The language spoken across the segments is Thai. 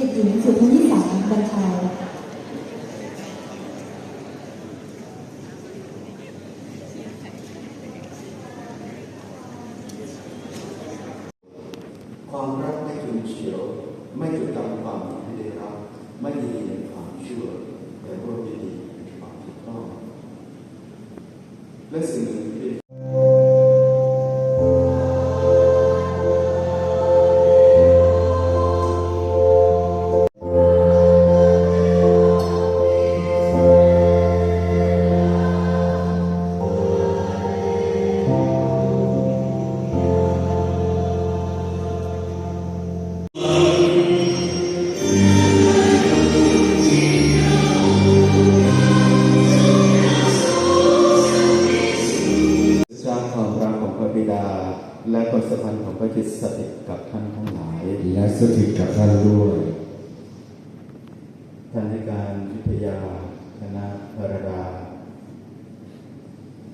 ด็กหญิงสุทนิสาบรรชายความรักไม่ฉุนเฉียว ไม่จดจำความที่ได้รับ ไม่ดีในความชั่วแต่ร่วมยินดีในความถูกต้องและสิ่ง จิตสถิตกับท่านทั้งหลาย และสถิตกับท่านด้วยท่านในการวิทยาคณะพรดา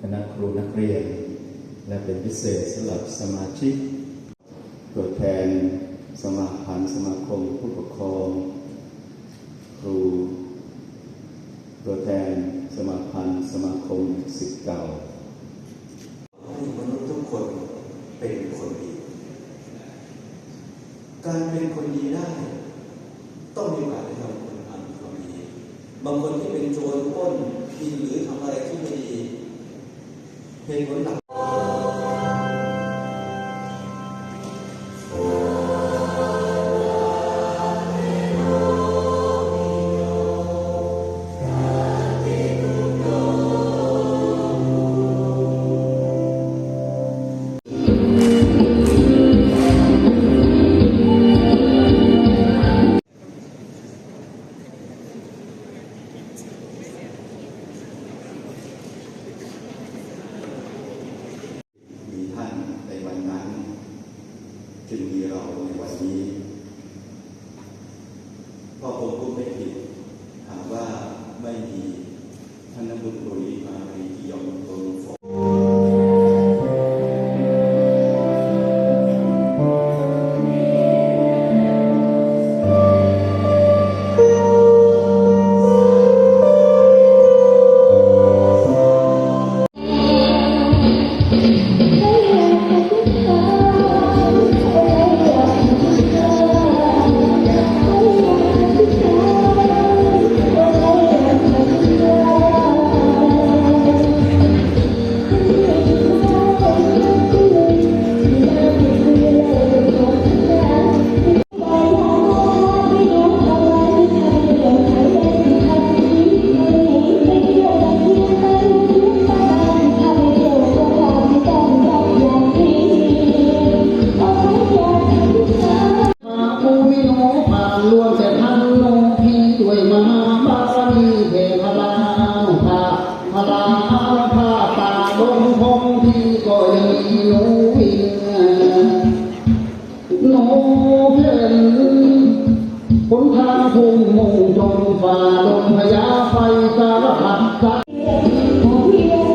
คณะครูนักเรียน และเป็นพิเศษสำหรับสมาชิก ตัวแทนสมาพันธ์สมาคมผู้ปกครอง ครู ตัวแทนสมาพันธ์สมาคมศิษย์เก่า ให้มนุษย์ทุกคนเป็นคนดี การเป็นคนดีได้ ต้องมีโอกาสได้ทำคนทำความดีบางคนที่เป็นโจรป้นกินหรือทำอะไรที่ไม่ดีเหตุผลหลัก วยมหาบารมีเทพลาภาพลาภาตาลงพงที่ก็ยังมีหนูวิ่งหนูเพ่นหนทางทุ่งมุ่งจงฝ่าลมพยาไฟสารพัดสัตว์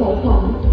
ส่ง